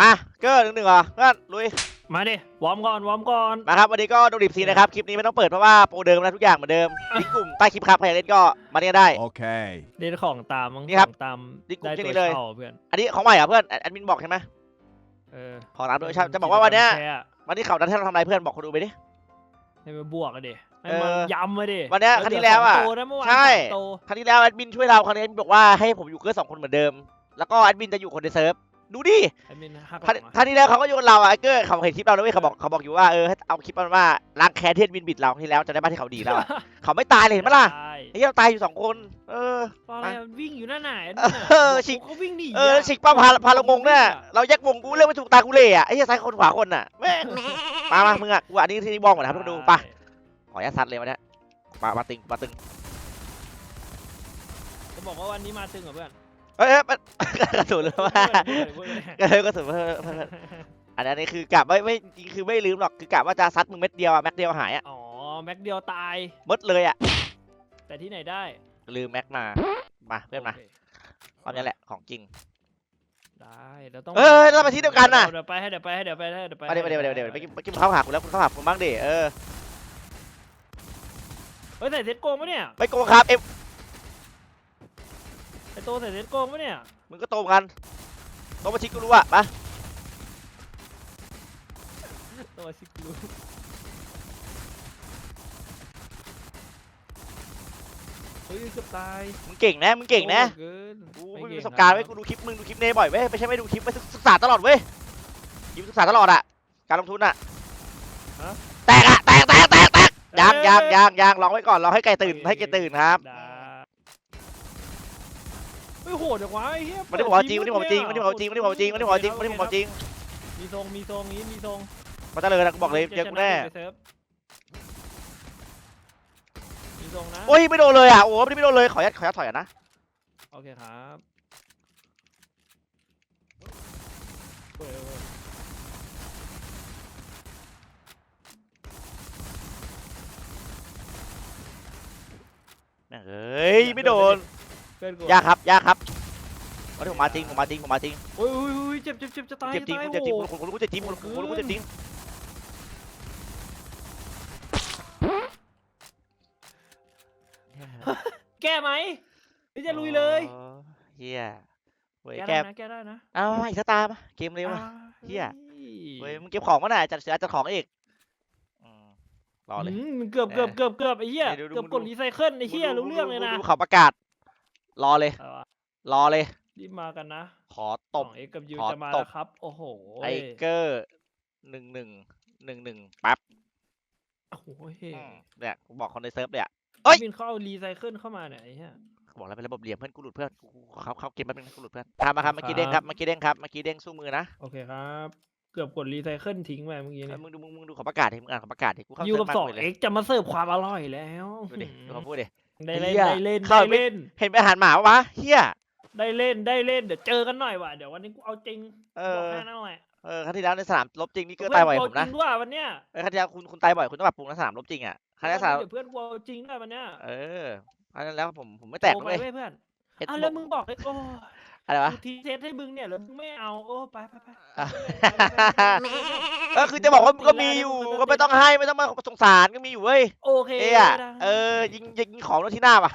มาเกอร์หนึ่งหนึ่งเหรอเพื่อนลุย มาดิวอร์มก่อนวอร์มก่อนมาครับวันนี้ก็ดูดิบซีนะครับ คลิปนี้ไม่ต้องเปิดเพราะว่าโปรเดิมนะทุกอย่างเหมือนเดิมลิงก์กลุ่มใต้คลิปครับใครอยากเล่นก็มาเล่นได้ Okay. เล่นของตามมั้งนี่ครับของตามนี่กลุ่มได้ที่ตัวนี่เลย เช่าเพื่อนอันนี้ของใหม่เหรอเพื่อนแอดแอดมินบอกใช่ไหมเออขอรับด้วยใช่จะบอกว่าวันเนี้ยแชร์อะวันนี้เขาดันให้เราทำอะไรเพื่อนบอกคนดูไปดิ ให้มันบวกอะดิให้เอมันอย้ำมาดิวันเนี้ยครั้งที่แล้วอะเหลืสงโตนะเมื่อวานใช่สามโตครั้งที่แล้วแอดมินช่วยเราครั้งนี้แอดมินบอกว่าให้ผมอยู่เกอร์สองคนเหมือนเดิม แล้วก็แอดมินจะอยู่คนในเซิร์ฟ ดูดิไอ้มินหักหครั้ลังงอะครั้งที่แล้วเขาก็โยนเราอะไอ้เกอร์เขาเห็นคลิปเราแล้วเว้ยเขาบอกเขาบอกอยู่ว่าเออให้เอาคลิปมันว่าล้างแค้นที่แอดมินบิดเราครั้งที่แล้วจะได้บ้านที่เขาดีแล้วอะเขาไม่ตายเลยเห็นปะล่ะใช่ไอ้เหี้ยเราตายอยู่สองคน เออตอนแรกวิ่งอยู่นั่นไหนเออฉีกเขาวิ่งหนีเออฉิกป้าพาพาเรางงเนี่ยเราแยกวงกูเรื่องไม่ถูกตากูเลยอะไอ้เหี้ยซ้ายคนขวาคนอะแม่งมามามึงอะกูอันนี้ที่บ้องก่อนนะครับทุกคนดูไปขออนุญาตซัดเลยวันเนี้ยมามาตึงมาตึงจะบอกว่าวันนี้มาตึงเหรอเพื่อน เอ้ยเอ้ยมัน กระสุนเลยว่าพูดเลยพูดเลยเออกระสุนเพิ่มเพิ่มเพิ่มอันนี้คือกะไม่ไม่จริงคือไม่ลืมหรอกคือกะว่าจะซัดมึงเม็ดเดียวอะแม็กเดียวหายอะอ๋อแม็กเดียวตาย หมดเลยอะแต่ที่ไหนได้ลืมแม็กมามาเพื่อนมาโครอบนี้แหละของจริง ได้เดี๋ยวต้องเอ้ยเราไปที่เดียวกันน่ะ เดี๋ยวไปให้เดี๋ยวไปให้เดี๋ยวไปให้เดี๋ยวไปมาเดี๋ยวเดี๋ยวเดี๋ยวเดี๋ยวเมื่อกี้เมื่อกี้มึงเข้าหาคุณแล้วคุณเข้าหาผมบ้างดิเออเฮ้ยใส่เซ็ตโกงปะเนี่ย ไม่โกงครับเอ็ม ไอโตใส่เซ็ตโกงปะเนี่ยมึงก็โตเหมือนกันโตมาชิกกูรู้อะมาตัวชิคลูเฮ้ยเกือบตายมึงเก่งนะมึงเก่งนะโอ้เกินกูไม่ไม่มีเก่ปงระสบการณ์คเว้ยบกูดูคลิปมึงดูคลิปเนบ่อยเว้ยไม่ใช่ไม่ดูคลิปไปศึกษาตลอดเว้ยยิมศึกษาตลอดอะการลงทุนอะแตกอะแตกแตกแตกแตกยังยังยังยังลองไว้ก่อนลองให้ไก่ตื่นให้ไก่ตื่นครับได้ เฮ้ยโหดจังวะไอ้เหี้ยวันนี้ผมเอาจริงวันนี้ผมเอาจริงวันนี้ผมเอาจริงวันนี้ผมเอาจริงวันนี้ผมเอาจริงวันนี้ผมเอาจริงมีทรงมีทรงนี้มีทรงมาเจริญนะกูบอกเลยเจอกูแน่จะชะเดี๋ยวไปเซิร์ฟมีทรงนะโอ้ยไม่โดนเลยอะโอ้ไม่ได้ไม่โดนเลยขอยัดขอยัดถอยอะนะโอเคครับเว้ยเว้ยแม่งเอ้ยไม่โดน เพื่อนกูยากครับยากครับวันนี้ผมมาจริงผมมาจริงผมมาจริงโอ้ยโอ้ยโอ้ยเจ็บเจ็บเจ็บจะตายเจ็บจริงตายกูเจ็บจริงโอ้กูกูกูเจ็บจริงกูกูกูเจ็บจริงแก้ไหมหรือจะลุยเลยอ๋อเฮียเว้ยแก้แกได้นะแก้ได้นะเอาอีกสตาร์มาเกมเร็วอ่านะเหี้ยฮ้เว้ยมึงเก็บของมาหน่อยจัดเสือจัดของอีกอืมรอเลย อืมเกือบเกือบเกือบเกือบไอ้เหี้ยเดี๋ยวดูเกือบดูกดรีไซเคิลไอ้เหี้ยมึรู้เรื่องเลยนะมึดูเขาประกาศ รอเลยเอาวะรอเลย รีบมากันนะขอตบเอ็กกับยูขอจะมาตแล้บวครับ โอ้โหไอเกอร์หนึ่งหนึ่งหนึ่งหนึ่งปั๊บโอ้โหอืมเนี่ยกูบอกคนในเซิร์ฟเลยอะเอ้ยบินเข้าเอารีไซเคิลเข้ามาเนี่ยไอ้เหี้ยบอกแล้วเป็นระบบเหลี่ยมเพื่อนกูหลุดเพื่อนกูกูเขาเขาเกมแป๊บนึงนะกูหลุดเพื่อนทำมาครับเมื่อกี้เด้งครับเมื่อกี้เด้งครับเมื่อกี้เด้งสู้มือนะโอเคครับ เกือบกดรีไซเคิลทิ้งไปเมื่อกี้เอ้เนี่ยยมึงดูมึงมึงดูเขาประกาศดิมึงอ่านเขาประกาศดิกูเข้ายูเซิร์กับฟมากสองเลยเอ็กจะมาเสิร์ฟความอร่อยแล้วดูดิดูเขาพูดดิ ได้เล่นเหี้ยได้เล่นเข้าได้ไม่เล่น เห็นไปอาหารหมาปะวะเฮียได้เล่น ได้เล่น เดี๋ยวเจอกันหน่อยว่ะ เดี๋ยววันนี้กูเอาจริงเอบอกอแค่นั้นหน่อยเออครั้งที่แล้วในสนามรบจริงนี่เกอร์ตายบ่อยผมนะเพื่อนกูเอาจริงด้วยวันเนี้ยเออครั้งที่แล้วคุณคุณตายบ่อยคุณต้องปรับปรุงในสนามรบจริงอะครั้งที่แล้วสนามเดี๋ยวเพื่อนกูเอาจริงด้วยวันเนี้ยเออครั้งที่แล้วผมผมไม่แตกโทรเลไปยเว้ยเพื่อนเอ็ดอ้าวบแล้วอกมึงบอกเลยโอ้ อะไรวะกูทีเซตให้มึงเนี่ยแล้วมึงไม่เอาโอ้ไปไปไปอะไปไปไปไปไปเออคือจะบอกว่าก็มีอยู่ก็ไม่ต้องให้ไม่ต้องมาสงสารก็มีอยู่เว้ยโอเคเอ้ยอะได้เออยิงยิงของโดนที่หน้าป่ะ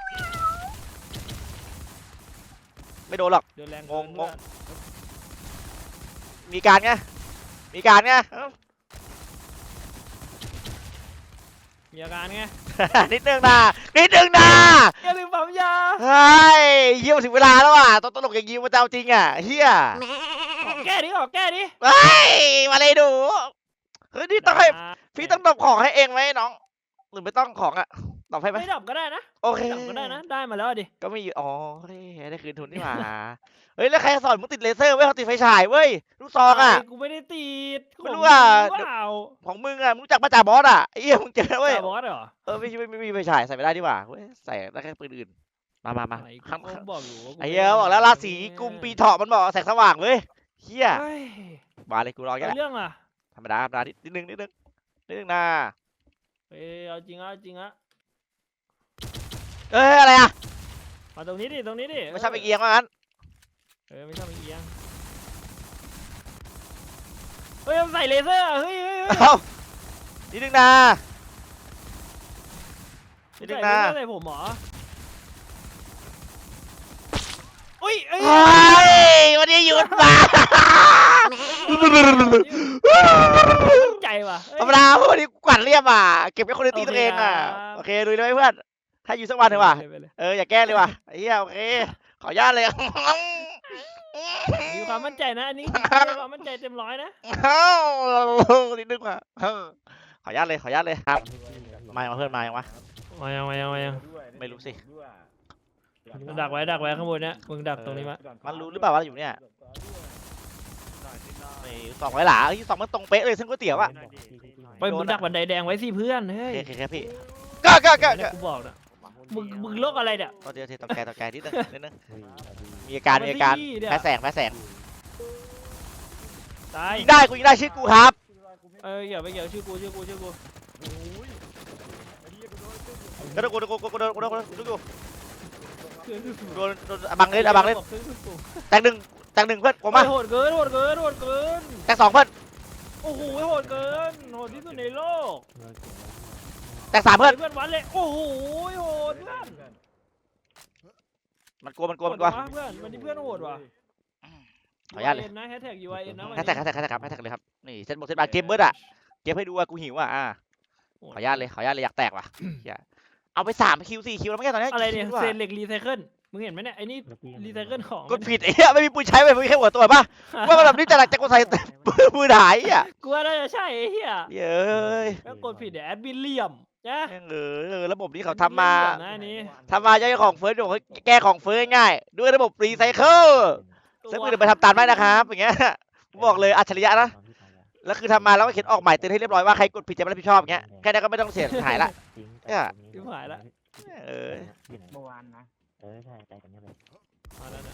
ไม่โดนหรอก เดี๋ยวแรงงงเกินงง มีการไงมีการไงเอ้ามีอาการไงนิดนึงนะนิดนึงนะอย่าลืม ปั๊มยาเฮ้ยเยี่ยมถึงเวลาแล้วอะต้องตลกอย่างนี้มาเจ้าจริงอะเฮียออกแก้ดิออกแก้ดิเฮ้ยมาเลยดูเฮ้ยนี่ต้องให้อ่าพี่ต้องตบของให้เองไหมน้องหรือไม่ต้องของอะตอบให้ไหมไม่ดับก็ได้นะโอเคไม่ดับก็ได้นะ ได้มาแล้วดิก็มีอยู่อ๋อเฮ้ยได้คืนทุนนี่หว่า เฮ้ยแล้วใครสอนมึงติดเลเซอร์เว้ยเขาติดไฟฉายเว้ยลูกซองอะ ไกูไม่ได้ติดไม่รู้อะของมึงเปล่าของมึงอะมึงรู้จักมาจ่าบอสอะไอ้เหี้ยมึงเจอเว้ยจ่าบอสเหรอเออไม่ไม่ไม่ไม่มีไฟฉายใส่ไม่ได้ดีกว่าเว้ยใส่ได้แค่ปืนอื่นมามามาไหนกูข้างก็บอกอยู่ว่ากูไอ้เหี้ยบอกแล้วราศีกุมปีเถาะมันบอกแสงสว่างเว้ยเฮียเฮ้ยมาเลยกูรอแค่เอาเรื่องอะธรรมดาธรรมดานิดนิดนึงนิดนึงนิดนึงนะเอ้ยเอาจริงอะเอาจริงอะเอ้ยอะไรอะมาตรงนี้ดิตรงนี้ดิไม่ใช่ไปเอียงว่างั้น เออไม่ชอบไปเอียงฮ้ยมันใส่เลเซอร์อะเฮ้ยเฮ้ยเฮ้ยเอ้านิดนึงนะ นิดนึงใส่นะเลเซอร์ใส่ผมเหรออุ้ยเอ้ย เฮ้ยวันนี้หยุดมามั่นใจว่ะเอ้ย ธรรมดาเพราะวันนี้กูกวาดเรียบอะ เก็บไว้คนในตีตัวเองอะโอโอเคเคครับดูเลยไหมเพื่อน ถ้าอยู่สักวันเถอะว่ะไปเลยเอออย่าแกล้งเลยว่ะไอ้เหี้ยโอเค ขออนุญาตเลย มีความมั่นใจนะอันนี้มีความมั่นใจเต็มร้อยนะเอ้านิดนึงว่ะเออขออนุญาตเลยขออนุญาตเลยครับมายังวะเพื่อนมายังวะมายังมายังมายังไม่รู้สิดักไว้ดักไว้ข้างบนเนี้ยมึงดักตรงนี้มามันรู้หรือเปล่าว่าเราอยู่เนี่ยนี่สองไว้หลาเฮ้ยสองมันตรงเป๊ะเลยเส้นก๋วยเตี๋ยวอะไปมึงดักบันไดแดงไว้สิเพื่อนเฮ้โอยเคโอเคครับพี่ก็ก็ก็เนี่ก็ยกูบอกนะมึงมึงโรคอะไรเนี่ยตอนเดียวทีตอนแกตอนแกนิดนึงนิดนึง มีอาการมีอาการมาสิเนี่ย แพ้แสงแพ้แสงตายยิงได้กูยิงได้ชื่อกูครับเอออย่าไปเกี่ยวชื่อกูชื่อกูชื่อกูก็โดนกูโดนกูโดนกูโดนกูโดนกูโดนกูโดนโดนอบังเล่นอบังเล่นแตงหนึ่งแตงหนึ่งเพื่อนผมมาโหดเกินโหดเกินโหดเกินแตงสองเพื่อนโอ้โหโหดเกินโหดที่สุดในโลกแตงสามเพื่อนเพื่อนวัดเลยโอ้โหโหดเพื่อน มันกลัวมันกลัวมันกลัวโหดะเพื่อนมันนี่เพื่อนโหดว่ะขออนุญาตเลย UIN นะแฮชแท็ก UIN นะวันแฮชนี้แท็กแฮชแท็กแฮชแท็กครับแฮชแท็กเลยครับนี่เส้นบกเส้นบาร์เกมเบิร์ดอะเก็บให้ดูว่ากูหิวอะอ่าขออนุญาตเลยขออนุญาตเลยอยากแตกว่ะเหี้ยเอาไปสามคิวสี่คิวแล้วไม่ใช่ตอนนี้อะไรเนี่ยคิวด้วเศษเหล็กรีไซเคิลมึงเห็นไหมเนี่ยไอ้นี่รีไซเคิลของกดผิดไอ้เหี้ยไม่มีปืนใช้เลยไม่มีแค่หัวตัวป่ะว่ามันแบบนี้จะหลักจะกดใส่ปืนหายอะกูว่าน่าจะใช่ไอ้เหี้ยเย้ยแล้วกดผิดเดี๋ยวแอดมินเหลี่ยม นะแม่งเออเออระบบนี้เขาทำมาแอดนเหลี่ยนะอันนี้ทำมาใช้ของเฟิร์สบอกให้แก้ของเฟิร์สง่ายๆด้วยระบบรีไซเคิลซึ่งมือเดี๋ยวไปทำตามได้นะครับอย่างเงี้ยผมบอกเลยอัจฉริยะนะแล้วคือทำมาแล้วก็เขียนออกหมายเตือนให้เรียบร้อยว่าใครกดผิดจะไม่รับผิดชอบอย่างเงี้ยแค่นี้ก็ไม่ต้องเสียหายละเนี่ยชิบหายละเออเมื่อวานนะเออใช่ใจกันเนี่ยเลยเอาแล้วนะ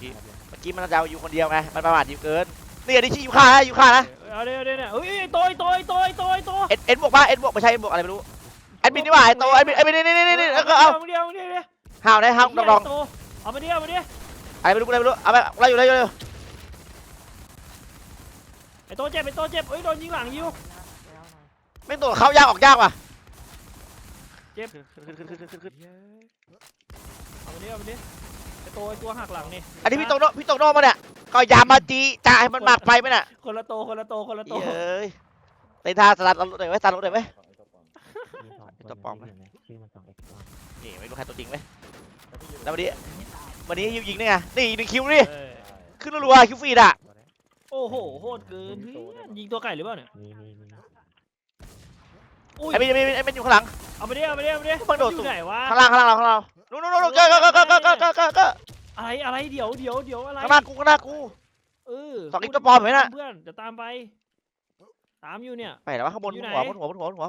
เมื่อกี้มันจะเอาอยู่คนเดียวไงมันประมาทอยู่เกินนี่อันนี้ชื่อยูค่านะยูค่านะเอาเดี๋ยวเดี๋ยวเนี่ยเฮ้ยไอ้โตไอ้โตไอ้โตไอ้โตไอ้โตเอ็นเอ็นบวกป่ะเอ็นบวกไม่ใช่เอ็นบวกอะไรไม่รู้แอดมินนี่หว่าไอ้โตแอดมินแอดมินนี่นี่นี่นี่แล้วก็เอาเดียวเดียวเดียวห้าวได้ห้าวดองดองไโตเอามาดิเอามาดิอะไรไม่รู้อะไรไม่รู้เอาไปไล่อยู่ไล่อยู่ไล่อยู่ไอ้โตเจ็บไอ้โตเจ็บเอ้ยโดนยิงหลังยิวไม่งตัวเขายากออกยากว่ะเจ็บขึ้นขึ้นขึ้นขึ้นขึ้นเอามาดิเอามาดิไอ้โตไอ้ตัวหักหลังนี่อันนี้พี่โตโน่พี่โตโน่มาเนี่ยก็อย่ามาจีจ่าให้มันมากไปไหมน่ะคนละโตคนละโตคนละโตเย้ยเต้นท่าสลัดรถหน่อยไว้สลัดรถหน่อยไว้ ตัวปลอมไหมนี่ไม่รู้ใครตัวจริงไหมแล้ววันนี้วันนี้ยิงยิงได้ไงนี่อีกหนึ่งคิวนี่ขึ้นรัวๆคิวฟีดอะโอ้โหโหดเกินเพื่อนยิงตัวไก่หรือเปล่าเนี่ยไอ้เบนไอ้เบนไอ้เบนอยู่ข้างหลังเอาไปดิเอาไปดิเอาไปดิมันโดดสูงข้างล่างข้างล่างเราข้างเรานู่นนู่นนู่นก็ก็ก็ก็ก็ก็ก็อะไรอะไรเดี๋ยวเดี๋ยวเดี๋ยวอะไรข้างหน้ากูข้างหน้ากูเออสองอีกตัวปลอมไหมนะเพื่อนจะตามไป ตามอยู่เนี่ยไปแล้ววะข้างบนหัวบนหัวบนหัวบนหัว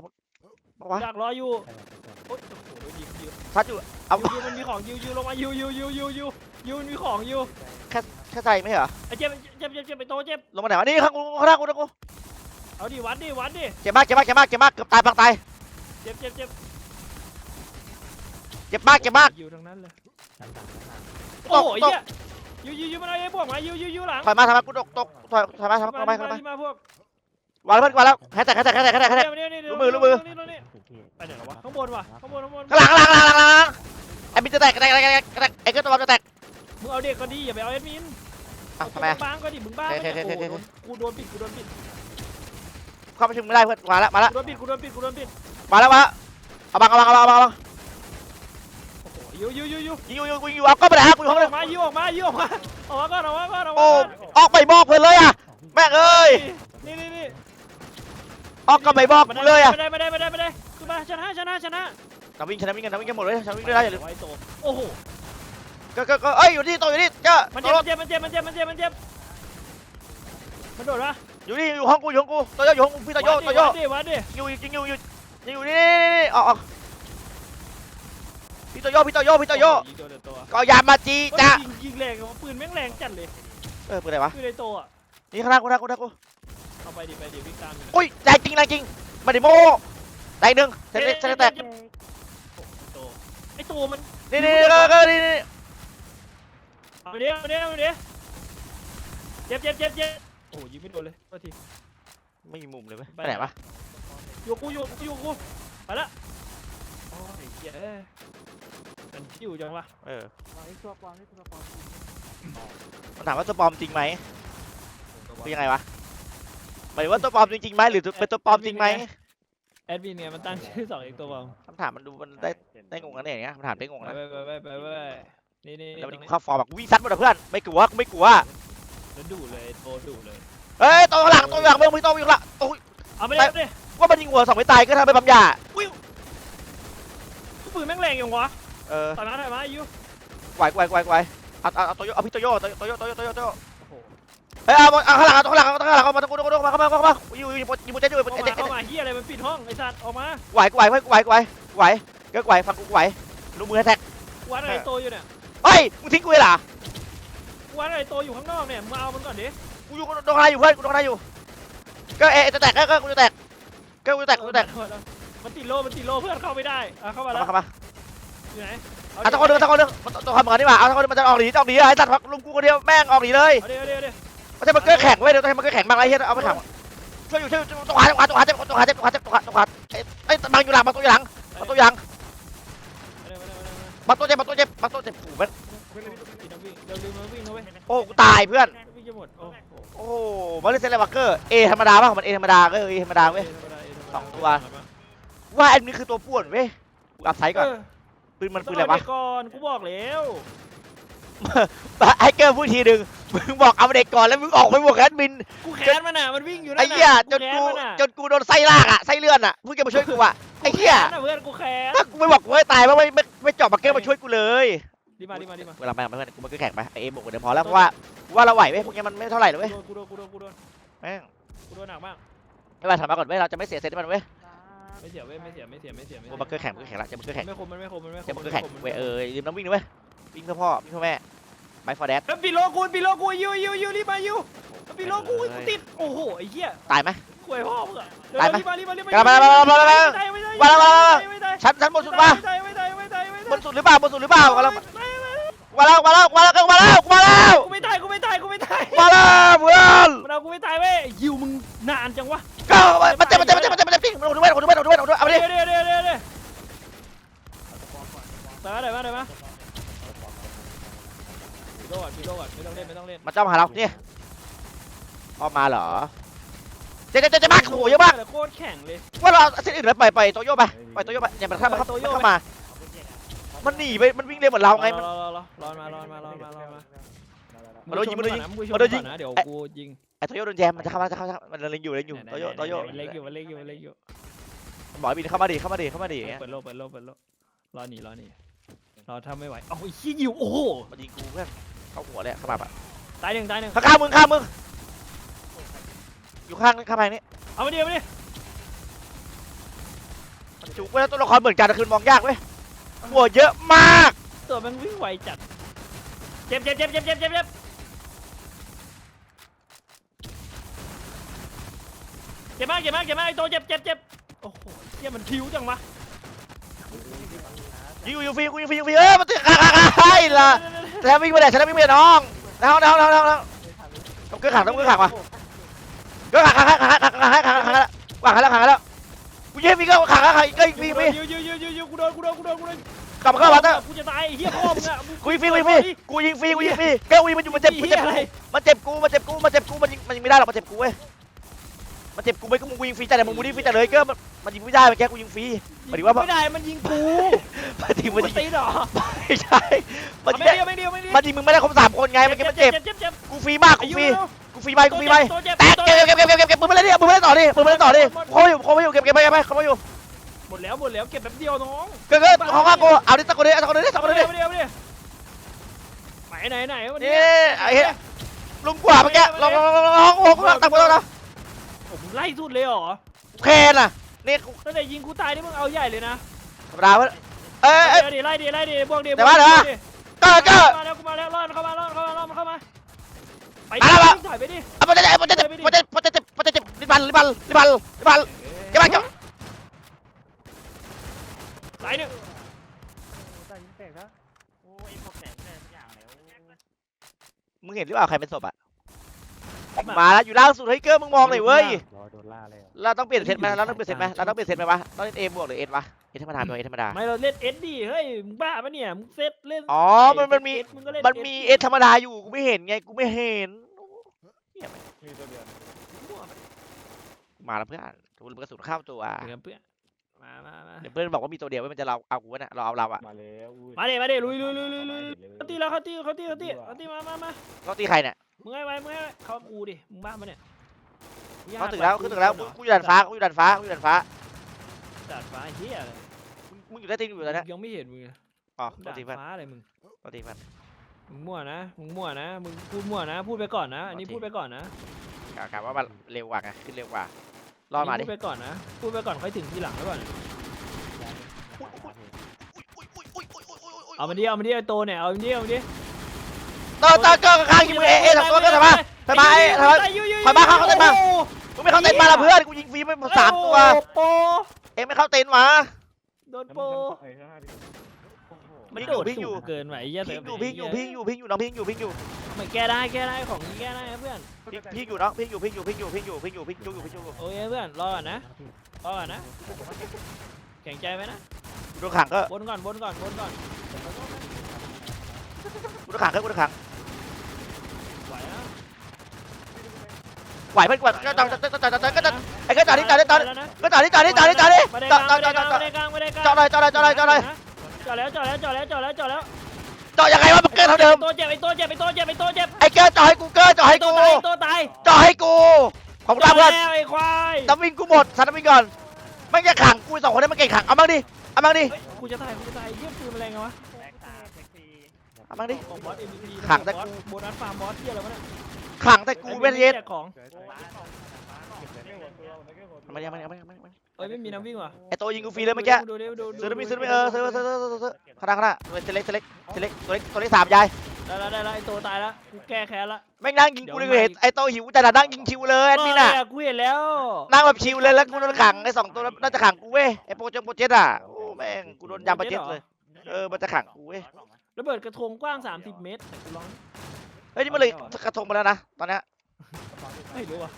บนหัวดักรออยู่ใช่ไหมโอ๊ยโอ้โหยิงยิงซัดอยู่ เอายูมันมีของยูยูลงมายูยูยูยูยูยูมันมีของยูแค่ใจไม่เหรอ ไอ้เจ็บเจ็บเจ็บเจ็บไปโตเจ็บลงมาไหนวะนี่ข้างกูข้างหน้ากูข้างหน้ากูเอาดิวัดดิวัดดิเจ็บมากเจ็บมากเจ็บมากเจ็บมากเกือบตายปังตาย เจ็บเจ็บเจ็บเจ็บมากเจ็บมากอยู่ทั้งนั้นเลยชั้นสามชั้นสามโอ้โหไอ้เนี่ยยูยูยูมันเอาไอ้พวกมายูยูยูหลังถอยมาถอยมากูตกตกถอยถอยมาถอยมามาถอยมาถอยมามาพวกวางแล้วเพื่อนวางแล้วแฮชแท็กแฮชแท็กแฮชแท็กแฮชแท็กแฮชแท็กเดี๋ยวนี่นี่รู้มือรู้มือนี่นี่นี่สุดที่ ไปไหนแล้ววะข้างบนวะข้างบนข้างบนข้างหลังข้างหลังข้างหลังข้างหลังไอ้มินจะแตกแตกแตกแตกแตกไอ้เกิร์ตตัวบอลจะแตกมึงเอาเด็กก็ดีอย่าไปเอาแอดมินอ้าวทำไมอะบ้างก็ดิมึงบ้างโอเคโอเคโอเคโอ้โหกูโดนปิดกูโดนปิดเข้าไปถึงไม่ได้เพื่อนมาแล้วมาแล้วกูโดนปิดกูโดนปิดกูโดนปิดมาแล้วมาแล้วเอาบังเอาบังเอาบังเอาบังเอาบังโอ้โหยูยูยูยูยิงอยู่ยิงอยู่เอาก็ไปไหนฮะกูอยู่อห้องอเลยกมายูออกมายูออกมาออกมาก่อนออกมาก่อนออกมาโอ้ก่อนออกไปบอกเพื่อนเลยอะแม่งเอ้ยนี่นี่นี่ออกก็ไปบอกกูเลยอะไม่ได้ไม่ได้ไม่ได้ไม่ได้ ขึ้นมาชนะชนะชนะเราวิ่งชนะวิ่งกันเราวิ่งกันหมดเลยชนะวิ่งได้อย่าลืมไว้โตโอ้โหก็ก็ก็เอ้ยอยู่ที่โตอยู่ที่ก็มันโตเจ็บมันเจ็บมันเจ็บมันเจ็บมันเจ็บมันเจ็บมันโดดปะอยู่นี่อยู่ห้องกูอยู่ห้องกูโตโยอยู่ห้องกูพี่โตโยโตโยวัดดิวัดดิอยู่จริงอยู่อยู่อยู่นี่ออกออกพี่โตโยพี่โตโยพี่โตโยยิงตัวเดียวตัวก็อย่ามาจีจ้ายิงยิงแรงปืนแม่งแรงจัดเลยเออปืนอะไรวะปืนในโตอะนี่ข้างหน้ากูข้างหน้ากูข้างหน้ากูเอาไปดิไปดิวิ่งตามอยู่อุ้ยแรงจริงแรงจริงมาดิโม่ แตกหนึ่งเสร็จเสร็จแตกโตไอโตมันนี่นี่ก็ก็นี่นี่เอาไปดิเอาไปดิเอาไปดิเจ็บเจ็บเจ็บเจ็บโอ้ยิงไม่โดนเลยโทษทีไม่มีมุมเลยเว้ยไปไหนวะอยู่กูอยู่กูอยู่กูไปละโอ้ยเหี้ยเอ้ยมันอยู่จังวะเออวางไอ้ตัวปลอมนี่ตัวปลอมมันถามว่าตัวปลอมจริงไหมคือยังไงวะหมายถึงว่าตัวปลอมจริงๆไหมหรือเป็นตัวปลอมจริงไหม แอดมินเนี่ยมันตั้งชื่อสองเอกตัวบอมคำถามมันดูมันได้ได้งงกันเนี่ยอย่างเงี้ยคำถามได้งงไปนะไปไปไปไปไปนี่นี่แล้ววันตรนี้งกูนี้เข้าฟอร์มแบบวิ่งซัดหมดอะเพื่อนไม่กลัวกูไม่กลัวแล้วดุเลยโตดุเลยเอ้ยตัวข้างหลังตัวข้างหลังไม่ต้องมีตัวอยู่างหลังโอ้ยเอาไปเลยเอาไปเลยว่ามันยิงหัวสองไม่ตายก็ทำให้ปั๊มยาอุ้ยปืนแม่งแรงอย่างวะเออต่อยมาต่อยมาอายุไหวไหวไหวไหวเอาเอาเอาตัวโยเอาพี่ตัวโยตัวโยตัวโยตัวโยตัวโยโอ้โห เอ้ยเอาเอาข้างหลังเอาตัวข้างหลังเอาตัวข้างหลังเอามาตะกูตะกูตะกูมาเข้ามาเข้ามาอยู่อยู่อยู่อยู่บนเจ็ดอยู่บนเข้าเจ็ดมาเข้ามาเฮียอะไรมันปิดห้องไอ้สัตว์ออกมาไหวกูไหวเว้ยกูไหวกูไหวกูไหวก็ไหวฟังกูไหวรู้มือแท็กวัดอะไรโตอยู่เนี่ยเฮ้ยมึงทิ้งกูเลยเหรอวัดอะไรโตอยู่ข้างนอกเนี่ยมึงมาเอามันก่อนดิกูอยู่ตรงไหนอยู่เพื่อนกูตรงไหนอยู่ ก็เอ๊ะจะแตกก็กูจะแตกก็กูจะแตกกูจะแตกมันติดโลมันติดโลเพื่อนเข้าไม่ได้อะเข้ามาแล้วเข้ามาอยู่ไหนเอาตะโกนเรื่องตะโกนเรื่องมันต้องทำเหมือนกันดีกว่าเอาตะโกนมันจะออกหนีออกหนีไอ้สัตว์ลุมกูคนเดียวแม่งออกหนีเลยเอาเดี๋ยวเดี๋ยวเดี๋ยว ไม่ใช่มันเกลือแข็งเว้ยเดี๋ยวต้องให้มันเกลือแข็งบางไอ้เหี้ยเอาไปถังช่วยอยู่ช่วยอยู่ตรงหาตรงหาตรงหาเจ็บตรงหาเจ็บตรงหาเจ็บตรงหาตรงหาไอ้ยบังอยู่หลังบังตัวอยู่หลังบังตัวอยู่หลังบังตัวเจ็บบังตัวเจ็บบังตัวเจ็บโอ้โหมันวิ่งนเดี๋ยวลืมมาวิ่งนะเว้ยโอ้กูตายเพื่อนวิ่งจะหมดโอ้โหโอ้มันเล่นเซเลบักเกอร์เอธรรมดาป่ะของมันเอธรรมดาก็เอธรรมดาเว้ยสองตัวว่าอันนี้คือตัวป่วนเว้ยกูอัพไซด์ก่อนปืนมันปืนอะไรเอาวะก่อนกูบอกแล้ว ไอ้เกอร์พูดทีหนึ่งมึงบอกเอาเด็กก่อนแล้วมึงออกไปบวกแอดมินกูแค้นมันอะมันวิ่งอยู่นั่ไอ้นเหี้ยน่ะจนแค้กูมันอะจนกูโดนไส้ลากอะไส้เลื่อนอะเพิ่งจะมาช่วยกูอะไอ้เหี้ยแค้นน่ะเพื่อนกูแค้นถ้ากูไม่บอกกูให้ตายว่าไม่ไม่ไม่เจาะบักเกอร์มาช่วยกูเลยดีมาดีมาดีมาเวลาไปกับเพื่อนกูมันก็แข่งไปไอเอ็มบอกกูเดี๋ยวพอแล้วเพราะว่าว่าเราไหวเว้ยพวกนี้มันไม่เท่าไหร่เลยเว้ยกูโดนกูโดนกูโดนแม่งกูโดนหนักมากไม่เป็นไรถอยมาก่อนเว้ยเราจะไม่เสียเซตให้มันเว้ยไม่เสียเว้ยไม่เสียไม่เสียไม่เสียไม่กูเสียบักเกอร์แข่งบักเกอร์แข่งละจะบักเกอร์แข่งไม่คมมันไม่คมมันไม่คจะมบักเกอร์แข่งเว้ยเออลืมน้ำวิ่งนะเว้ย วิ่งเพื่อพ่อวิ่งเพื่อแม่ไปฟอร์แดดเอ้ยปีโลกูปีโลกูยูยูยูรีบมายูปีโลกูกูติดโอ้โหไอ้เหี้ยตายไหมกล้วยพ่อมึงอะเดี๋ยวตายไหมรีบมารีบมารีบกลับมามามามามามาไม่ได้ไม่ได้มาแล้วมาแล้วไม่ได้ชั้นชั้นบนสุดมาไม่ได้ไม่ได้ไม่ได้ไม่ได้บนสุดหรือเปล่าบนสุดหรือเปล่ากำลังไม่ไม่ไม่มาแล้วมาแล้วมาแล้วมาแล้วมาแล้วกูไม่ตายกูไม่ตายกูไม่ตายมาแล้วเพื่อนมันเอากูไม่ตายเว้ยยิวมึงนานจังวะก็มันเจ็บมันเจ็บมันเจ็บมันเจ็บมันเจ็บจริงมันดูเว้ยดูเว้ยดูเว้ยดูเว้ยเอาไปดิเดี๋ยวเดี๋ยวเดี๋ยวเดี๋ยวเดี๋ยวตายได้ไหมได้ไหมปี โลก่อนปีโลก่อนไม่ต้องเล่นไม่ต้องเล่นมาจ้องหาเราเนี่ยออกมาเหรอ เจ๊เจ๊เจ๊มากโอ้โหเยอะมากโคตรแข็งเลยว่าเราเส้นอื่นแล้วปล่อยปล่อยโตโยไปปล่อยโตโยไปอย่ามันเข้ามาปล่อยโตโย่เข้ามา มันหนีไปมันวิ่งเร็วเหมือนเราไงมัน รอรอรอรอมารอมารอมารอมามันโดนยิงมันโดนยิงมึงมันโดนยิงก่อนะเดี๋ยวกูยิงไอ้โตโยโดนแจมมันจะเข้ามาจะเข้ามามันเล็งอยู่เล็งอยู่โตโยโตโยมันเล็กอยู่มันเล็กอยู่มันเล็กอยู่มันบอกให้บินเข้ามาดิเข้ามาดิเข้ามาดิอย่างเงี้ยเปิดโลกเปิดโลกเปิดโลกรอหนีรอหนีรอถ้าไม่ไหวเอ้าไอ้ขี้ยิวโอ้โหมันยิงกูเพื่อน เข้าหัวเลยเข้ามาอะตายหนึ่งตายหนึ่งข้างข้างมึงข้างมึงอยู่ข้างข้างไปนี่เอามาดิเอามาดิมันจุกเว้ยแล้วตัวละครเหมือนกันแต่คือมองยากเว้ยหัวเยอะมากตัวมันวิ่งไวจัดเจ็บเจ็บเจ็บเจ็บเจ็บเจ็บเจ็บเจ็บมากเจ็บมากเจ็บมากไอ้โตเจ็บเจ็บเจ็บโอ้โหเหี้ยมันพิ้วจังวะยิงอยู่ยิงฟรีกูยิงฟรียิงฟรีเอ้ยมันติดข้างข้างข้างไอ้ล่ะ ฉันวิ่งไปไหนฉันแล้ววิ่งไปไหนน้องน้องน้องน้องน้องน้องต้องเกือขังต้องเกือขังว่ะเกือขังขังขังขังขังขังขังขังขังแล้วขังแล้วขังแล้วกูยิงฟรีก็ขังขังขังก็ยิงฟรีฟรียิวยิวยิวยิวยิวกูโดนกูโดนกูโดนกูโดนกลับมาเข้ามาเถอะกูจะตายเหี้ยพ่อมึงอะกูยิงฟรีกูยิงฟรีกูยิงฟรีกูยิงฟรีแก้วยิงมันอยู่มันเจ็บมันเจ็บอะไรมันเจ็บกูมันเจ็บกูมันเจ็บกูมันยิงมันยิงไม่ได้หรอกมันเจ็บกูเว้ย เจ็บกูไม่กูมึงยิงฟรีแต่มึงมึงยิงฟรีแต่เลยก็มันยิงไม่ได้มันแก้กูยิงฟรีหมายถึงว่าไม่ได้มันยิงกูมันยิงมันมันยิงตีเหรอไม่ใช่มันยิงไม่ได้เดียวไม่เดียวไม่เดียวมันยิงมึงไม่ได้ครบสามคนไงมันมันเจ็บเจ็บเจ็บกูฟรีมากกูอายุฟรีเร็วกูฟรีไปกูฟรีไปตัวเจ็บแตกเก็บเก็บเก็บเก็บเก็บเก็บมึงไม่เล่นดิมึงไม่เล่นต่อดิมึงไม่เล่นต่อดิเขาอยู่เขาไม่อยู่เก็บเก็บไปเก็บไปเขาไม่อยู่หมดแล้วหมดแล้วเก็บแป๊บเดียวน้องเกิดเกิดของข้ากูเอาดิตะโกนดิตะโกนดิตะโกนดิไม่เดียวไม่เดียวไหนไหนไหนวันนี่นี้ไอ้เหี้ยลุมกว่าเมื่อกี้ลองลองลองลองโอ้โหตักกูแล้วนะ ผมไล่สุดเลยเหรอแคนอะนี่กูตั้งแต่ยิงกูตายนี่มึงเอาใหญ่เลยนะธรรมดาเว้ยเอ้ยเอ้ย เดี๋ยวดิไล่ดิไล่ดิบวกดิเดี๋ยวมาเดี๋ยวมาเกิดเกิดมาแล้วกูมาแล้วรอดเข้ามารอดเข้ามารอดเข้ามาไปมาแล้วถอยไปดิเอามันจะเจ็บมันจะเจ็บมันจะมันจะเจ็บมันจะเจ็บลิบันลิบันลิบันลิบันเก็บไปเก็บสายหนึ่งตายยิงแตกแล้วโอ้ยพวกแตกแตกทุกอย่างแล้วมึงเห็นหรือเปล่าใครเป็นศพอะ มาแล้วอยู่ล่างสุดเฮ้ยเกอร์มึงมองหน่อยเว้ยรอโดนลากเราต้องเปลี่ยนเซตไหมเราต้องเปลี่ยนเซตไหมเราต้องเปลี่ยนเซตไหมวะต้องเล่นเอบวกหรือเอ็นวะเอ็นธรรมดาด้วยเอ็นธรรมดาไม่เราเล่นเอสดีเฮ้ยมึงบ้าปะเนี่ยมึงเซตเล่นอ๋อมันมันมีเอสงก็เล่มันมีเอ็นธรรมดาอยู่กูไม่เห็นไงกูไม่เห็นมีตัวเดียวมาแล้วเพื่อนดูกระสุนเข้าตัวเดี๋ยวเพื่อน มามามาเดี๋ยวเพื่อนบอกว่ามีตัวเดียวไว้มันจะเราเอากูวะเนี่ยเราเอาเราอะมาแล้วอุ้ยมาเดี๋ยวมาเดี๋ยวลุยลุยลุยลุยลุยเขาตีแล้วเขาตีเขาตีเขาตีเขาตีมามามาก็ตีใครเนี่ยมึงไงไว้มึงไงไว้เขากูดิมึงบ้าปะเนี่ยเขาถึงแล้วเขาถึงแล้วกูกูอยู่ดันฟ้ากูอยู่ดันฟ้ากูอยู่ดันฟ้าดาดฟ้าเฮียเลยมึงมึงอยู่ได้ตีนอยู่แล้วนะยังไม่เห็นมึงเลยอ๋อตัวดาดตีเพื่อนฟ้าอะไรมึงตัวตีเพื่อนมึงมั่วนะมึงมั่วนะมึงพูดมั่วนะพูดไปก่อนนะอันนี้โอเคพูดไปก่อนนะกะกะว่ามันเร็วกว่าไงขึ้นเร็วกว่า รอดมาดิ พูดไปก่อนนะ พูดไปก่อนค่อยถึงทีหลังแล้วก่อน เอามันดิเอามันดิไอ้โตเนี่ย เอามันดิเอามันดิต่อต่อก็ข้างยิงมึงเอเอสองตัวก็ทำไมทำไมทำไมถอยมาเข้าเข้าเต็มมามึงไม่เข้าเต็นท์มาละเพื่อนกูยิงฟรีไปสามตัวโปเอ็งไม่เข้าเต็นท์มาโดนแล้วโปมันทำไอ้ข้างหน้าดิโอ้โหมันพิงโดดอยู่สูงเกินไหวไอ้เหี้ยพิงอยู่พิงอยู่พิงอยู่พิงอยู่น้องพิงอยู่พิงอยู่ เม่แก้ได้แก้ได้ของนี้แก้ได้เพื่อนพี่อยู่เนาะพี่อยู่พี่อยู่พี่อยู่พี่อยู่พี่อยู่พี่อยู่พี่อยู่โอ้ยเพื่อนรอก่อนนะรอก่อนนะแข็งใจไหมนะกูขังก็บนก่อนบนก่อนบนก่อนกูขังก็กูขังไหวนะไหวเพื่อนกว่าก็ตอนก็ตอนก็ตอนไอ้ก็ตอนนี่ตอนนี่ตอนก็ตอนนี่ตอนนี่ตอนนี่ตอนนี่ตอนตอนตอนตอนจอดเลยจอดเลยจอดเลยจอดเลยจอดแล้วจอดแล้วจอดแล้วจอดแล้วจอดแล้ว ต่อยังไงวะมึงเกินเท่าเดิม ตัวเจ็บไอ้ตัวเจ็บไอ้ตัวเจ็บไอ้ตัวเจ็บไอ้เกินต่อให้กูเกินต่อให้ตัวกูตายตัวตายต่อให้กู ขอบคุณจอมากดเพื่อนแล้วไอ้ควายน้ำวิ่งกูหมดสัตว์น้ำวิ่งก่อนไม่จะขังกูสองคนนี้มันเก่งขัง เอาบ้างดิ เอาบ้างดิ เฮ้ยกูจะตายกูจะตายเยี่ยมปืนแมลงไงวะแบ็คตาแท็กซี่เอาบ้างดิ ของบอส MVP ขังแต่กู โบนัสฟาร์มบอสเที่ยอะไรวะเนี่ยขังแต่กูไม่ได้เย็ดแจกของสวยฟ้าเก็บได้หมดตัวได้หมดตัวมาเนี่ยมาเนี่ยมาเนี่ยมา เนี่ยเอ้ยไม่มีน้ำวิ่งว่ะไอ้โตยิงกูฟรีเลยเมื่อกี้ดูดิดูดูซื้อได้ไหมซื้อได้ไหมเออซื้อซื้อซื้อซื้อซื้อขนาดขนาดตัวเล็กตัวเล็กตัวเล็กตัวเล็กตัวเล็กสามยายได้แล้วได้แล้วไอ้ตัวตายแล้วกูแก้แค้นละแม่งนั่งยิงกูเลยกูเห็นไอ้โตหิวแต่ละนั่งยิงชิวเลยแอดมินอะเกูเห็นแล้วนั่งแบบชิวเลยแล้วกูโดนขังไอ้สองตัวน่าจะขังกูเว้ยไอ้โปรเจกต์โปรเจกต์อะโอ้แม่งกูโดนยำโปรเจกต์เลยเออมันจะขังกูเว้ยระเบิดกระทงกว้าง 30 เมตรแต่กูร้องเฮ้ยนี่มันเลยกระทงมาแล้วนะตอนเนี้ยไม่รู้ว่ะ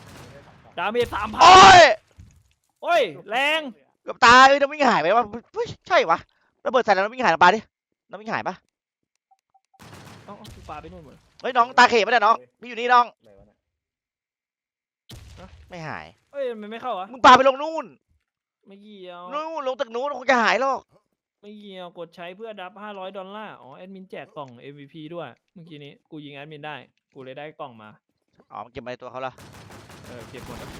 ดาเมจสามพันโอ้ย โอ้ย แรง เกือบตายเฮ้ยน้ำวิ่งหายไปวะเฮ้ยใช่วะระเบิดใส่แล้วน้ำวิ่งหายน้ำปลาดิน้ำวิ่งหายปะเอ้าเอากูปาไปนู่นหมด เฮ้ยน้องตาเขยปะเนี่ยน้องพี่อยู่นี่น้องอะไรวะเนี่ยไม่หาย เอ้ยมันไม่เข้าวะ มึงปาไปลงนู่นไม่เกี่ยว นู่นลงตึกนู้นคงจะหายหรอกไม่เกี่ยว กดใช้เพื่อดับ 500 ดอลลาร์ อ๋อ แอดมินแจกกล่อง MVP ด้วย เมื่อกี้นี้ กูยิงแอดมินได้ กูเลยได้กล่องมา อ๋อมันเก็บมาในตัวเขาแล้วเออ เก็บหมดแล้ว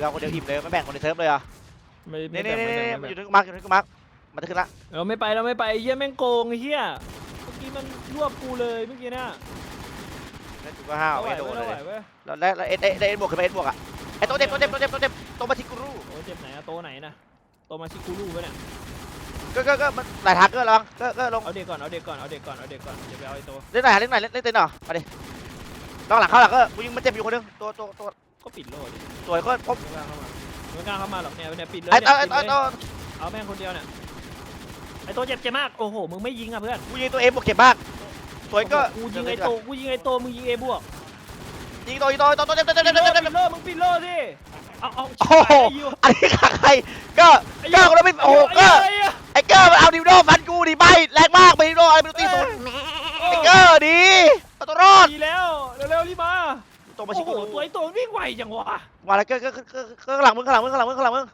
เราคนเดียวอิ่มเลยไม่แบ่งคนในเซิร์ฟเลยเหรอะไม่นี่ไม่นี่แบ่งนี่ไม่นี่แบ่งมันไม่อยู่แบ่งที่กูมาร์กอยู่ที่กูมาร์กมันจะขึ้นละเออไม่ไปแล้วไม่ไปไอ้เหี้ยแม่งโกงไอ้เหี้ยเมื่อกี้มันรวบกูเลยเมื่อกี้น่ะแล้วกูก็ห้าวเอาไหวไม่โดเว้นยเลเอาไหวยเว้ยแล้วแล้วแล้วเอ็ดเอ็ดเอ็ดบวกขึ้นไปเอ็ดบวกอะไอ้โตเจ็บโตเจ็บโตเจ็บโตเจ็บโตมาทิกูรูโอ้เจ็บไหนอะโตไหนนะโตมาชิคูรูปะเนี่ยก็ก็ก็มันหลายทางก็ระวังก็ก็ลงเอาเด็กก่อนเอาเด็กก่อนเอาเด็กก่อนเอาเด็กก่อนอย่าไปเอาไอ้โตเล่นหน่อยเล่นหน่อยเล่นเล่นเต้นหน่อยมาดิลองหลังเข้าหลังก็กูยิงมันเจ็บอยู่คนนึงตัวตัวตัว ก็ปิดโลดดิสวยก็พบไม่กล้าเข้ามาไม่กล้าเข้ามาหรอกเนี่ยเนี่ยปิดเลยไอ้เนี่ยไอ้ปิดไอ้เลยตัวเอาแม่งคนเดียวเนี่ยไอ้โตเจ็บเจ็บมากโอ้โหมึงไม่ยิงอะเพื่อนกูยิงตัวเอ็มบวกเจ็บมากสวยก็กูยิงไอ้โตกูยิงไอ้โตมึงยิงเอบวกยิงตัวยิงตัวตัวตัวเจ็บเจ็บปิเจ็ดบโลเจ็บปิเจ็บดโลมึงปิดโลสิเอาเอาโอ้โหไยูอันนี้ขาใครก็ไอ้ก็ยูเราไม่โอ้โหก็ไอ้ยูไอ้เกอร์มันเอาดิวโดฟันกูดิใบแรงมากไปดิวโดอะไรไม่รู้ตีศูนย์ไอ้เกอร์ดีเอาตัวรอดดีแล้วเร็วๆรีบมา ตัวมาโอ้ชิโหกูตัวไอ้โตวิ่งไวจังวะมาแล้วก็ก็ก็ก็ข้างหลังมึงข้างหลังมึงข้างหลังมึงข้างหลังมึง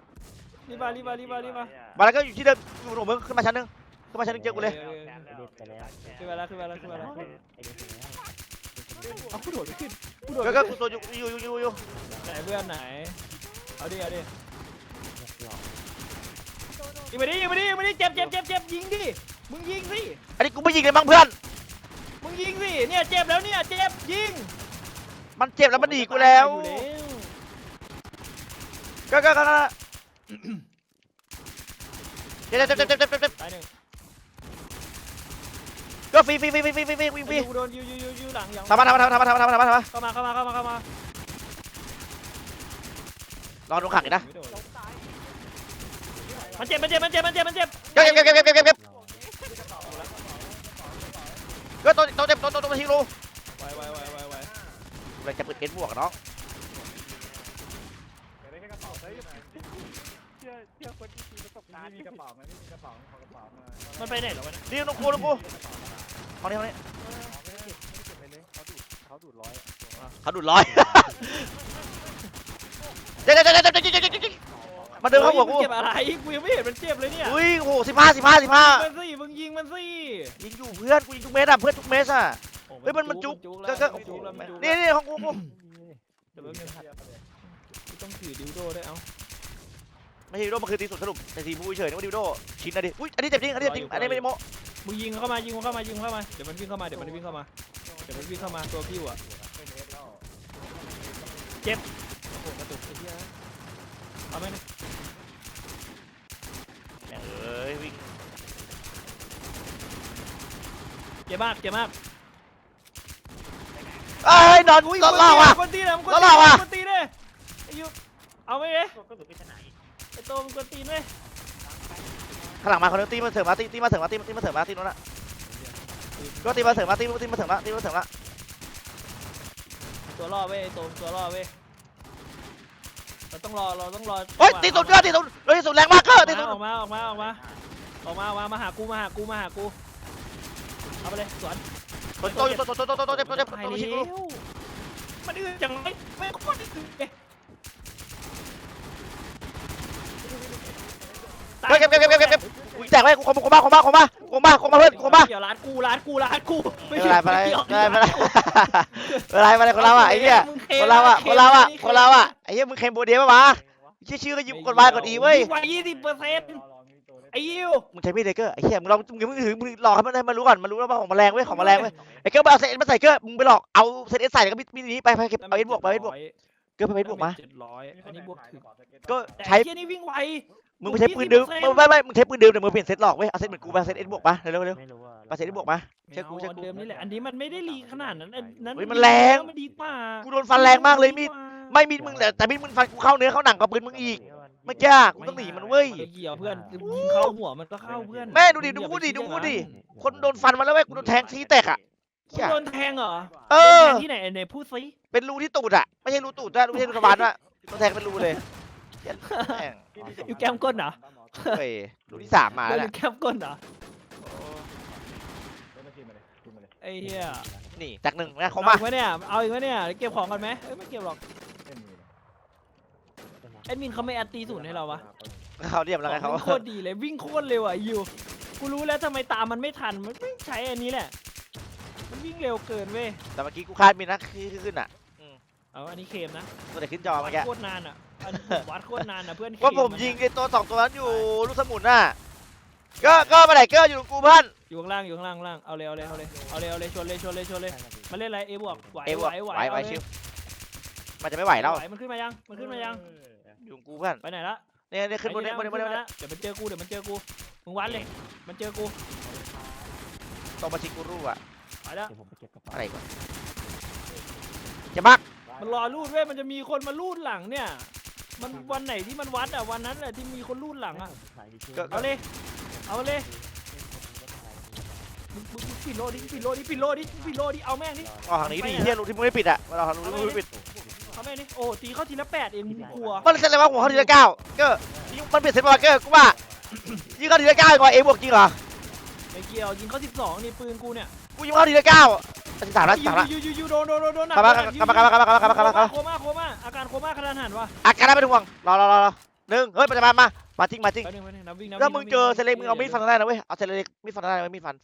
รีบมารีบมารีบมารีบมามาแล้วก็อยู่ที่เดิมอยู่หนูมึงขึ้นมาชั้นหนึงขึ้นมาชั้นหนึงเจอกูเลยขึ้นมาแล้วขึ้นมาแล้วขึ้นมาแล้วเอากูโดดไม่ขึ้นกูโดดก็ไม่ก็ขึ้นตัวอยู่อยู่อยู่อยู่อยู่ไหนเพื่อนไหนเอาดิเอาดิยิงไปดิยิงไปดิยิงไปดิเจ็บเจ็บเจ็บเจ็บยิงดิมึงยิงสิอันนี้กูไม่ยิงเลยมั้งเพื่อนมึงยิงสิเนี่ยเจ็บแล้วเนี่ยเจ็บยิง มันเจ็บแล้วมันหนีกูแล้วอยู่แล้ว ก็ก็ก็ก็เจ็บเจ็บเจ็บเจ็บเจ็บเจ็บตายหนึ่งก็ฟรีฟรีฟรีฟรีฟรีฟรีฟรีฟรีกูโดนยูยูยูยูหลังยังทำมาทำมาทำมาทำมาทำมาทำมาทำมาเข้ามาเข้ามาเข้ามาเข้ามาลอดูขังอีกนะมันเจ็บมันเจ็บมันเจ็บมันเจ็บมันเจ็บเก็บเก็บเก็บเก็บเก็บเก็บเก็บก็ตัวตัวเจ็บตัวตัวตัวมาชิ เราจะเปิดเพชบวกเนาะแต่ได้แกระป๋าเฮ้ยเชื่อเชื่อคนที่มีประสบการณ์ไม่กระเป๋ามันไม่กระป๋าของกระป๋ามามันไปไหนเหรอวะเนี่ยนี่นงกูน้งกูเอาเนี่ยเอาเนี่ยไม่เขาดูดูดร้อยเขาดูดร้อยเดี๋ยเดี๋ยเดี๋เดี๋มาเดินเข้าหัวกูเก็บอะไรกูยังไม่เห็นมันเจ็บเลยเนี่ยอุ้ยโอ้โหสิบห้าสิบห้าสิบห้ามันสิมึงยิงมันสิยิงอยู่เพื่อนกูยิงทุกเม็ดอะเพื่อนทุกเม็ดอะ เฮ้ยมันมันจุกแล้ก็วก็มันจุกแล้วมันจุกนี่นี่ของกูกูเดี๋ยวแป๊บนึงกูต้องถือดิวโดด้วยเอ้า ไม่ใช่ดิวโดมันคือตีสุดสรุปในทีมผู้เฉยนึกว่าดิวโดชิ้นนะดิอุ้ยอันนี้เจ็บจริงอันนี้เจ็บจริงอันนี้ไม่ได้โมมึงยิงเข้ามายิงเข้ามายิงเข้ามาเดี๋ยวมันวิ่งเข้ามาเดี๋ยวมันวิ่งเข้ามาเดี๋ยวมันวิ่งเข้ามาตัวพิ้วอะเป็นเอสแล้วโอ้โหกระตุกไอ้เหี้ยเอาไหมเนี่ยเอ้ยวิ่งเจ็บมากเจ็บมาก เอ้ยนอนนอนเล่าอะ คนตีเลยมันคนแล้วตีเราอะคนตีเลยไอ้ยูเอาไหมเอ๊ะก็ดูดไปชนะอีกไอ้โตมันคนตีไหมข้างหลังมาคนนึงตีมาเสริมมาตีตีมาเสริมมาตีตีมาเสริมมาตีนู้นละก็ตีมาเสริมมาตีตีมาเสริมมาตีมาเสริมมาตัวล่อเว้ยไอ้โตมันตัวล่อเว้ยเราต้องรอเราต้องรอเฮ้ยตีสุดก็ตีสุดเฮ้ยสุดแรงมากเกอร์ตีสุดออกมาออกมาออกมาออกมาออกมามาหากูมาหากูมาหากูเอาไปเลยสวน ตัวโตอยู่ตัวโตตัวโตตัวเจ็บตัวเจ็บตายตัวแล้ชิคุวมันอื่นจังไรไม่โคตรอื่นเลยเฮ้ยเก็บเก็บเก็บเก็บเก็บอุ้ยแตกไปกูคมคมมาคมมาคมมาคมมาคมมาเพื่อนคมมาเดี๋ยวร้านกูร้านกูร้านกูไม่เป็นไรไม่เกี่ยวเป็นไรไม่เป็นไรไม่เป็นไรไม่เป็นไรคนเราอะไอ้เหี้ยคนเราอะคนเราอะคนเราอะไอ้เหี้ยมึงเคมโบเดียป่ะวะชื่อชื่อก็ยิบกดวายกดอีเว้ยกว่ายี่สิบเปอร์เซ็นต์รอรอมีตัวเล่น ไอ้ยิวมึงใช้มีดเดเกอร์ไอ้เหี้ยมึงลองมึงมึงถือมึงหลอกให้มันให้มันรู้ก่อนมันรู้แล้วว่าของแมลงเว้ยของแมลงเว้ยไอ้เกอร์มาเอาเซตเอ็นมาใส่เกอร์มึงไปหลอกเอาเซตเอ็นใส่แล้วก็มีมีนี้ไปไปเก็บเอาเอ็นบวกไปเอ็นบวกเกอร์ไปเอ็นบวกมา เจ็ดร้อยอันนี้บวกถึงก็แต่ใช้ไอ้เหี้ยนี่วิ่งไว มึงไม่ใช้ปืนเดิมมึงไม่ไม่มึงใช้ปืนเดิมเดี๋ยวมึงเปลี่ยนเซตหลอกเว้ยเอาเซตเหมือนกูไปเซตเอ็นบวกมาเร็วเร็วไม่รู้ว่าปาเซตเอ็นบวกมา เชื่อกูไม่เชื่ออากู เดิมนี่แหละ อันนี้มันไม่ได้ลีขนาดนั้นอันนั้นเฮ้ยมันแรง มันดีกว่ากูโดนฟันแรงมากเลยมีดนดีกว่าไม่มีดมึงแต่แต่มีดมึงฟันกูเข้าเนื้อเข้าหนังกับปืนมึงอีก ไม่ยากกูต้องหนีมันเว้ยไม่เกี่ยวเพื่อนยิงเข้าหัวมันก็เข้าเพื่อนแม่ดูดิดูกูดิดูกูดิคนโดนฟันมาแล้วเว้ยกูโดนแทงที่แตกอะ มึเหี้งยโดนแทงเหรอเออ โดนแทงที่ไหนไหนพูดสิเป็นรูที่ตูดอะไม่ใช่รูตูดด้วยไม่ใช่รูทวารด้วยโดนแทงเป็นรูเลยเหี้ยแม่งอยู่แก้มก้นเหรอเฮ้ยรูที่สามมาโดแล้วนอเนี่ยยู่แก้มก้นเหรอเล่นมาทีมมาเลยทีมมาเลยไอ้เหี้ยนี่แตกหนึ่งนะเอาเขามาอีกไหมเนี่ยเอาอีกไหมเนี่ยเก็บของกันไหมเอ้ยไม่เก็บหรอกเล่นมือ แอดมินเขาไม่แอดตีศูนย์ให้เราวะเขาเรียบแล้วไงเขาของมันโคตรดีเลยวิ่งโคตรเร็วอะยูกูรู้แล้วทำไมตามมันไม่ทันมันไม่ใช้อันนี้แหละ มันวิ่งเร็วเกินเว้ยแต่เมื่อกี้กูคาดมีนะคือขึ้นอะเอาอันนี้เคมนะตัวเด็กขึ้นจอวัเมื่ดอกี้โคตรนานอะอันวัดโคตรนานอะเพื่อนว่าผมเคยิงนไอ้ตัวสองตัวนั้นอยู่ลูกสมุนน่ะก็ก็มาไหนก็อยู่กับกูเพื่อนอยู่ข้างล่างอยู่ข้างล่างข้างล่างเอาเลยเอาเลยเอาเลยเอาเลยเอาเลยชนเลยชนเลยชนเลยมาเล่นอะไรเอบวกไหวเอวไหวไหไหววไหวเอาเลยชิวมันจะไม่ไหวแล้วไหวมันขึ้นมายังมันขึ้นมายัง อยู่กับกูเพื่อนไปไหนละเนี่ยเนี่ยขึ้นบนเนี่ยบนเนี่ยบนเนี่ยบนไปเนี่ยเดี๋ยวมันเจอกูเดี๋ยวมันเจอกูมึงวัดเลย มันเจอกูตรงมาชิกูรูอะไปแล้วเดี๋ยวผมไปเก็บกระเป๋าอะไรก่อนจะบักมันรอรูดเว้ยมันจะมีคนมารูดหลังเนี่ย มันวันไหนที่มันวัดอะวันนั้นแหละที่มีคนรูดหลังอะเอาเลยเอาเลยมึงมึงมึงปิดโลดิปิดโลดิปิดโลดิปิดโลดิเอาแม่งดิออกทางนี้ดิเฮียรูที่มึงไม่ปิดอะมันออกทางรูที่มึงไม่ปิดเอา แม่นี่โอ้ตีเข้าทีละแปดเองมึงกลัวมันเซ็นอะไรวะหัวเขาทีละเก้าก็มันเปลี่ยนเซ็นมาเกอร์กูว่ายิงเข้าทีละเก้าก่อนเอ็บวกจริงเหรอไม่เกี่ยวยิงเข้าสิบสองนี่ปืนกูเนี่ยกูยิงเข้าทีละเก้าสิบสามแล้สามแล้วยูยูยูโดนโดนโดนหนักกลับมากลับมากลับมากลับมากลับมากลับมากลับมาโคม่าโคม่าอาการโคม่าขนาดนหันวะอาการไม่เป็นห่วงรอรอรอหนึ่งเฮ้ยปัจจุบันมามาทิ้งมาทิ้งแล้วมึงเจอเซเล็กมึงเอามีดฟันได้นะเว้ยเอาเซเล็กมีดฟันได้นะเมีดฟัน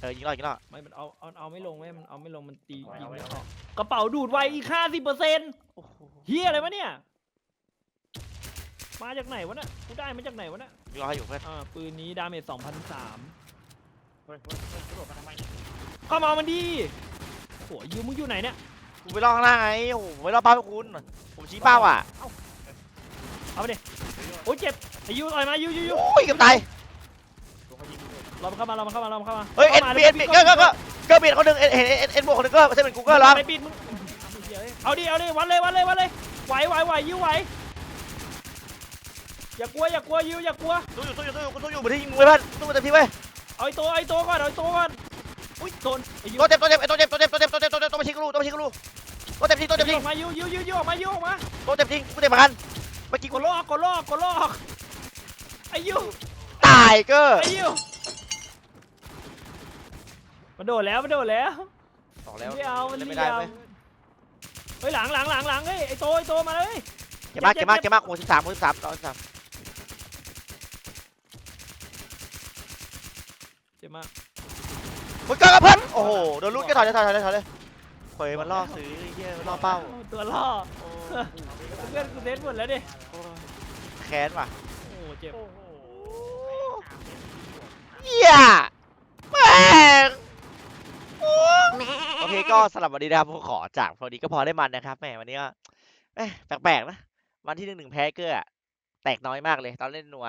เออยิงรอยิงรอไม่มันเอาเอาเอาไม่ลงเว้ยมันเอาไม่ลงมันตียิงไม่ออกกระเป๋าดูดไวอีกห้าสิบเปอร์เซ็นต์โอ้โหเฮียอะไรวะเนี่ย มาจากไหนวะเนี่ยกูได้มาจากไหนวะเนี่ยยิงรอให้อยู่เพื่อนอ่าปืนนี้ดาเมจ2,003เฮ้ยเฮ้ยเฮ้ยกระโดดมาทำไมเนี่ยเข้ามาเอามันดีโหยูมึงอยู่ไหนเนี่ยกูไปรอข้างล่างไงโอ้โหไม่รอเป้าให้คุณผมชี้เป้าอะเอาไปดิโอ้ยเจ็บไอ้ยูต่อยมายูยูยูโอ้ยเกับตายตัว เขายิงเลยเราเข้ามาเราเข้ามาเราเข้ามาเฮ้ยเอ็นข้ามาบีเอ็นบีก็ก็ก็ก็เบียดคนหนึ่งเอ็นเอ็นเอ็นเอ็นบวกคนหนึ่งก็ไม่ใช่เป็นกูก็หรอไปปิดมึงเหี้ยเอ้ยเอาดิเอาดิวัดเลยวัดเลยวัดเลยไหวไหวไหวยูไหวอย่ากลัวอย่ากลัวยูอย่ากลัวสู้อยู่สู้อยู่สู้อยู่กูสู้อยู่มาที่ยิงมึงไว้เพื่อนสู้เต็มที่เว้ยเอาไอ้ตัวไอ้ตัวก่อนเอาไอ้ตัวก่อนอุ้ยโดนไอ้ยูตัวเจ็บตัวเจ็บไอ้ตัวเจ็บตัวเจ็บตัวเจ็บตัวเจ็บตัวเจ็บตัวมาชิงกูรูตัวมาชิงกูรูตัวเจ็บจริงตัวเจ็บจริงออกมายูยูยูยูออกมายูออกมาตัวเจ็บจริงกูเจ็บเหมือนกันเมื่อกี้กกูดลอกกดลอกกดลอกไอ้ยูตายเก็ไอ้ยู มันโดดแล้วมันโดดแล้วบอกแล้วไม่เอามันล่นไม่ไม่ได้เอาเว้ยเฮ้ยหลังหลังหลังหลังเฮ้ยไอ้โตไอ้โตมาเลยเก็บมากเจ็เก็บบมากเจ็บเก็บมากโอ้สิบสามโอ้สิบสามร้อยสิบสามเจ็บมากมึงเกินกับเพื่อนโอ้โหโดนลูกก็ถอยเลยถอยเลยถอยเลยเฮ้ยมันล่อซื้อไอ้เหี้ยมันล่อเป้าตัวล่อเพื่อนกูเซ็ตหมดแล้วดิโอ้ยแค้นว่ะโอ้เจ็บโอ้โหเหี้ย โอเคก็สำหรับวันนี้นะครับผมขอจากพอดีก็พอได้มันนะครับแหมวันนี้ก็แปลกๆนะวันที่หนึ่งหนึ่งแพ้เกอร์อแตกน้อยมากเลย ตอนเล่นนัว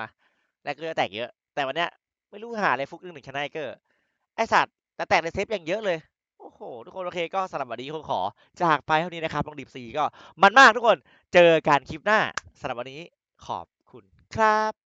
แรกเกอร์แตกเยอะ แต่วันเนี้ยไม่รู้หาอะไรฟุกหนึ่งหนึ่งชนะเกอร์ไอสัตว์แต่แตกในเซฟอย่างเยอะเลยโอ้โหทุกคนโอเคก็สำหรับวันนี้ผมขอจากไปเท่านี้นะครับลองดิบซีก็มันมากทุกคนเจอกันคลิปหน้าสำหรับวันนี้ขอบคุณครับ